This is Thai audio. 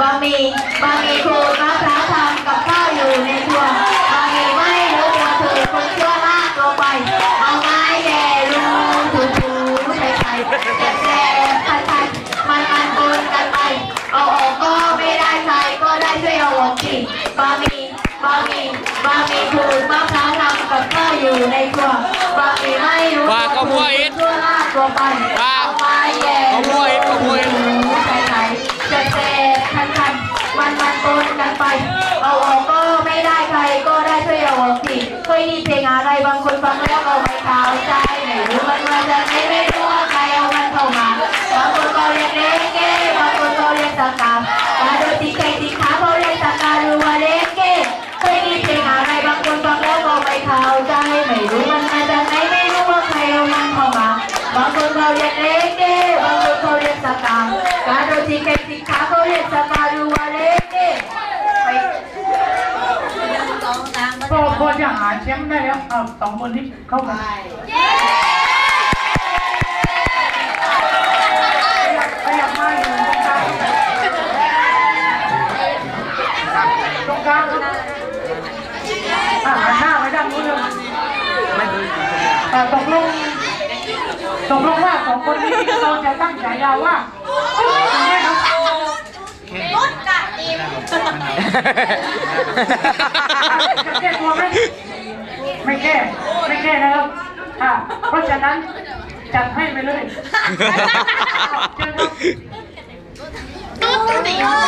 บะหมี่บะหมี่ขูดมะพร้าวทำกับข้าวอยู่ในครัวบะหมี่ไม่รู้ตัวถือคนชั่วลากลงไป เอาไม้แย่รูถูถูใส่ไข่แย่แย่พันพันมันมันปนกันไป เอาออกก็ไม่ได้ใครก็ได้ช่วยเอาออกสิบะหมี่บะหมี่บะหมี่ขูดมะพร้าวทำกับข้าวอยู่ในครัวบะหมี่ไม่รู้ว่าก็มั่วอีกชั่วลากลงไปว่าเอาไม้แย่ก็มั่วอีกก็มั่วอีกใส่ เพลงอะไรบางคนฟังแล้วก็ไม่เข้าใจไม่รู้มันมาจากไหนไม่รู้ว่าใครเอามันเข้ามาบางคนก็เรียกเล่นเก้บางคนก็เรียกสกามาโดยที่แข่งที่ขาเขาเรียกสกาหรือว่าเล่นเก้เคยมีเพลงอะไรบางคนฟังแล้วก็ไม่เข้าใจไม่รู้มันมาจากไหนไม่รู้ว่าใครเอามันเข้ามาบางคนเขาเรียกเล็กเก้บางคนเขาเรียกสกาการโดนที่แข่งที่ขาเขาเรียกสกาหรือว่าเล็กเก้ไป ก็พอจะหาแชมป์ได้แล้วเอาสองคนที่เข้ามาขยับมาอยู่ตรงกลางตรงกลางอะหันหน้าไปด้านนู้นเลยอะตกลงตกลงว่าสองคนนี้เราจะตั้งฉายาว่าอะไรครับ จะ แก้ตัวไหมไม่แก้ ไม่แก้นะครับอะเพราะฉะนั้นจัดให้ไปเลยเจอครับ